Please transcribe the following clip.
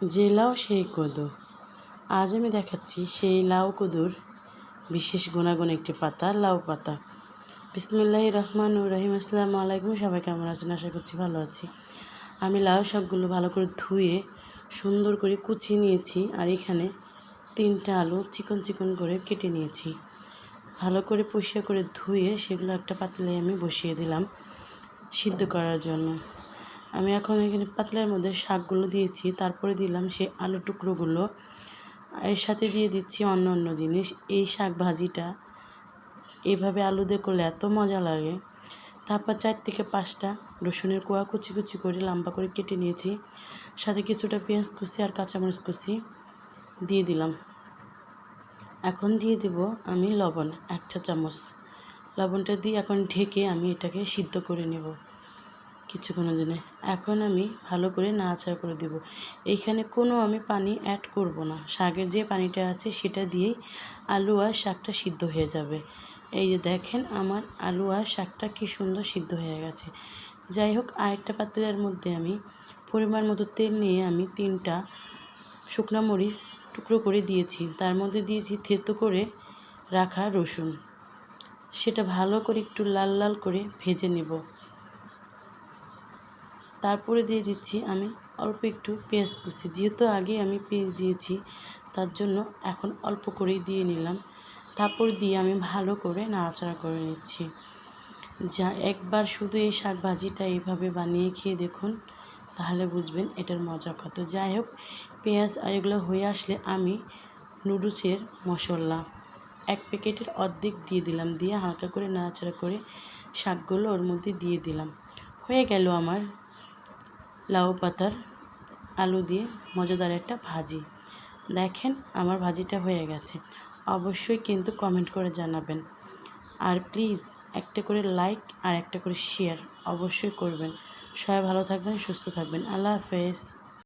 যে লাউ সেই কদু আজ আমি দেখাচ্ছি সেই লাউ কদুর, বিশেষ গুণাগুণ একটি পাতা, লাউ পাতা। বিসমুল্লাহ রহমান রহিম, আসসালামু আলাইকুম, সবাই কেমন আছেন? আশা করছি ভালো আছি। আমি লাউ শাকগুলো ভালো করে ধুয়ে, সুন্দর করে কুচিয়ে নিয়েছি আর এখানে তিনটা আলু চিকন চিকন করে কেটে নিয়েছি। ভালো করে পরিষ্কার করে ধুয়ে সেগুলো একটা পাতলে আমি বসিয়ে দিলাম সিদ্ধ করার জন্য। আমি এখন এখানে পাতলার মধ্যে শাকগুলো দিয়েছি, তারপরে দিলাম সেই আলু টুকরোগুলো। এর সাথে দিয়ে দিচ্ছি অন্য অন্য জিনিস, এই শাক ভাজিটা। এইভাবে আলু দিয়ে করলে এত মজা লাগে। তারপর চার থেকে পাঁচটা রসুনের কোয়া কুচি কুচি করে লম্বা করে কেটে নিয়েছি। সাথে কিছুটা পেঁয়াজ কুচি আর কাঁচামরিচ কুচি দিয়ে দিলাম। এখন দিয়ে দিব আমি লবণ, এক চা চামচ লবণটা দিয়ে এখন ঢেকে আমি এটাকে সিদ্ধ করে নেব। কিছুক্ষণের জন্য। এখন আমি ভালো করে নাড়াচাড়া করে দেব। এইখানে কোনো আমি পানি অ্যাড করব না। শাকের যে পানিটা আছে সেটা দিয়েই আলু আর শাকটা সিদ্ধ হয়ে যাবে। এই যে দেখেন আমার আলু আর শাকটা কী সুন্দর সিদ্ধ হয়ে গেছে। যাই হোক, আরেকটা পাত্রের মধ্যে আমি পরিমাণ মতো তেল নিয়ে আমি তিনটা শুকনো মরিচ টুকরো করে দিয়েছি। তার মধ্যে দিয়েছি থেতো করে রাখা রসুন। সেটা ভালো করে একটু লাল লাল করে ভেজে নেব। তারপরে দিয়ে দিচ্ছি আমি অল্প একটু পেঁয়াজ কুচি। যেহেতু আগে আমি পেঁয়াজ দিয়েছি, তার জন্য এখন অল্প করেই দিয়ে নিলাম। তারপর দিয়ে আমি ভালো করে নাড়াচাড়া করে নিচ্ছি। যা একবার শুধু এই শাক ভাজিটা এইভাবে বানিয়ে খেয়ে দেখুন, তাহলে বুঝবেন এটার মজা কত। যাই হোক, পেঁয়াজ আর এগুলো হয়ে আসলে আমি নুডলসের মশলা এক প্যাকেটের অর্ধেক দিয়ে দিলাম, দিয়ে হালকা করে নাড়াচাড়া করে শাকগুলো ওর মধ্যে দিয়ে দিলাম। হয়ে গেল আমার লাউ পাতার আলু দিয়ে মজাদার একটা ভাজি। দেখেন আমার ভাজিটা হয়ে গেছে। অবশ্যই কিন্তু কমেন্ট করে জানাবেন। আর প্লিজ একটা করে লাইক আর একটা করে শেয়ার অবশ্যই করবেন। সবাই ভালো থাকবেন, সুস্থ থাকবেন। আল্লাহ হাফেজ।